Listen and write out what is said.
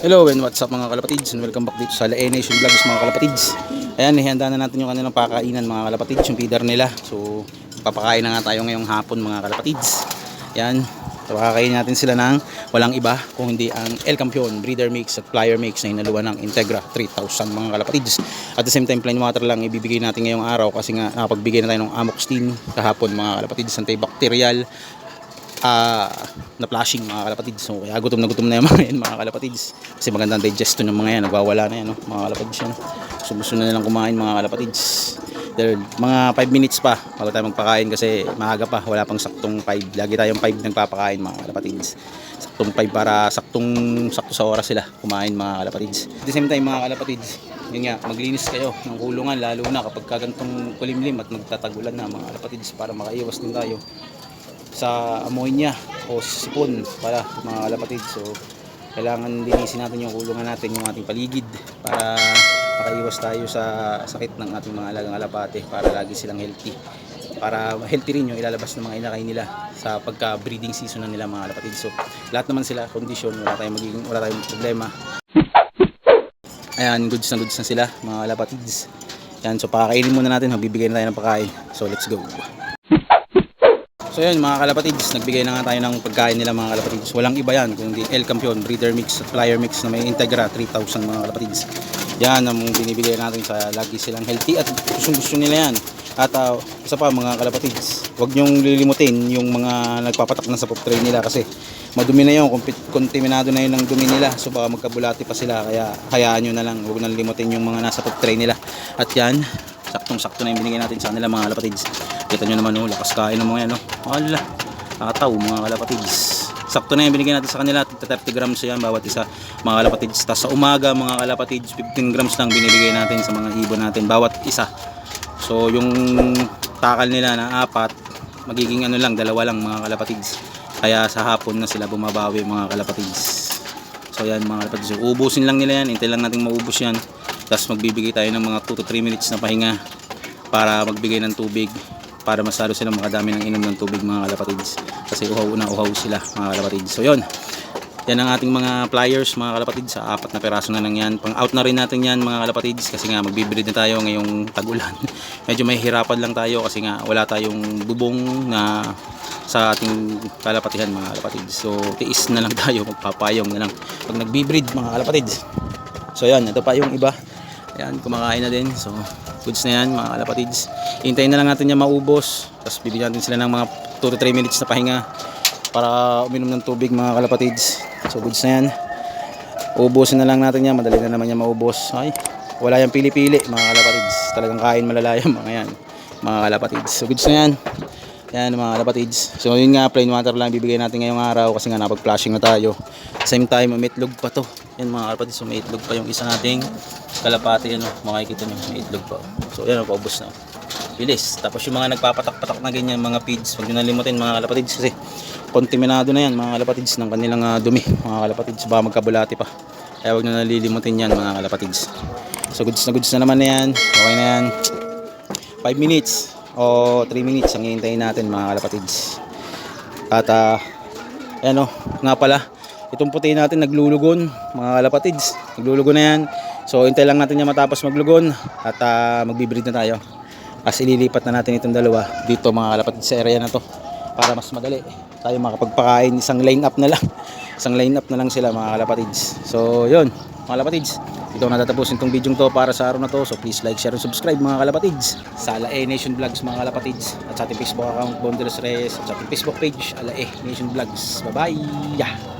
Hello and what's up mga kalapatids and welcome back dito sa La Nation Vlogs mga kalapatids. Ayan, ihanda na natin yung kanilang pakainan mga kalapatids, yung feeder nila. So, papakain na nga tayo ngayong hapon mga kalapatids. Ayan, papakain natin sila ng walang iba kung hindi ang El Campeon, Breeder Mix at Flyer Mix na inaluan ng Integra 3000 mga kalapatids. At the same time, plain water lang ibibigay natin ngayong araw kasi nga nakapagbigay na tayo ng Amoxtin kahapon mga kalapatids antibacterial ah na flashing mga kalapatids. So kaya gutom na gutom na yung mga yan mga kalapatids. Kasi magandang digestion ng mga yan, nagwawala na yan no? mga kalapatids yan. So gusto na nilang kumain mga kalapatids. Dahil mga 5 minutes pa bago tayo magpakain kasi maaga pa, wala pang saktong 5. Lagi tayong 5 nagpapakain mga kalapatids. Saktong 5 para saktong sakto sa oras sila kumain mga kalapatids. At the same time mga kalapatids, yun nga, maglinis kayo ng kulungan lalo na kapag kagantong kulimlim at nagtatagulan na mga kalapatids para makaiwas din tayo sa ammonia o sipon para mga kalapatid so kailangan linisin natin yung kulungan natin yung ating paligid para makaiwas tayo sa sakit ng ating mga alagang alapate para lagi silang healthy. Para healthy rin yung ilalabas ng mga inakay nila sa pagka breeding season na nila mga kalapatid so lahat naman sila condition wala tayong magiging wala tayong problema. Ayan goods na goods na sila mga kalapatids yan so pakakainin muna natin magbibigay na tayo ng pagkain. So let's go So yun mga kalapatids, nagbigay na nga tayo ng pagkain nila mga kalapatids. Walang iba yan, kundi El Campeon, Breeder Mix at Flyer Mix na may Integra 3000 mga kalapatids. Yan ang binibigay natin sa lagi silang healthy at gustong gusto nila yan. At uh, isa pa mga kalapatids, huwag nyong lilimutin yung mga nagpapatak na sa pop tray nila kasi madumi na yun, kontaminado na yun ng dumi nila. So baka magkabulati pa sila, kaya hayaan nyo na lang, huwag nang limutin yung mga nasa pop tray nila. At yan, saktong-sakto na yung binigay natin sa kanila mga kalapatids. Kita nyo naman oh, lakas kain ng mga yan oh. Wala, nakataw mga kalapatids. Sakto na yung binigay natin sa kanila, 30 grams yan bawat isa mga kalapatids. Tapos sa umaga mga kalapatids, 15 grams lang binibigay natin sa mga ibon natin bawat isa. So yung takal nila na apat, magiging ano lang, dalawa lang mga kalapatids. Kaya sa hapon na sila bumabawi mga kalapatids. So yan mga kalapatids, ubusin lang nila yan, hintay lang natin maubos yan. Tapos magbibigay tayo ng mga 2 to 3 minutes na pahinga para magbigay ng tubig para masalo silang makadami ng inom ng tubig mga kalapatids. Kasi uhaw na uhaw sila mga kalapatids. So yun, yan ang ating mga pliers mga kalapatids sa apat na peraso na lang yan. Pang out na rin natin yan mga kalapatids kasi nga magbibreed na tayo ngayong tagulan. Medyo may hirapan lang tayo kasi nga wala tayong bubong na sa ating kalapatihan mga kalapatids. So tiis na lang tayo magpapayong na lang pag nagbibreed mga kalapatids. So yan, ito pa yung iba. Yan, kumakain na din. So, goods na yan, mga kalapatids. Hintayin na lang natin yan maubos. Tapos bibigyan natin sila ng mga 2 to 3 minutes na pahinga para uminom ng tubig, mga kalapatids. So, goods na yan. Ubusin na lang natin yan. Madali na naman yan maubos. Ay, wala yung pili-pili, mga kalapatids. Talagang kain malala yung mga yan, mga kalapatids. So, goods na yan. Yan mga kalapatids. So yun nga plain water lang bibigay natin ngayong araw kasi nga napag-flashing na tayo. Same time may itlog pa to. Yan mga kalapatids, so may itlog pa yung isa nating kalapati ano, makikita nyo may itlog pa. So yan paubos na. Bilis. Tapos yung mga nagpapatak-patak na ganyan mga feeds, huwag nyo nalimutin mga kalapatids kasi kontaminado na yan mga kalapatids ng kanilang ah, dumi. Mga kalapatids baka magkabulati pa. Kaya huwag nyo nalilimutin yan mga kalapatids. So goods na goods na naman na yan. Okay na yan. 5 minutes o 3 minutes ang hihintayin natin mga kalapatids. At ah, ayan o, nga pala, itong puti natin naglulugon mga kalapatids. Naglulugon na yan. So hintay lang natin yan matapos maglugon at ah, magbibreed na tayo. As ililipat na natin itong dalawa dito mga kalapatids sa area na to para mas madali tayo makapagpakain isang line up na lang. isang line up na lang sila mga kalapatids. So yun mga kalapatids. Ito na tatapusin tong video to para sa araw na to. So please like, share, and subscribe mga kalapatids. Sa Alae Nation Vlogs mga kalapatids. At sa ating Facebook account Bondelos Reyes. At sa ating Facebook page Alae Nation Vlogs. Bye bye!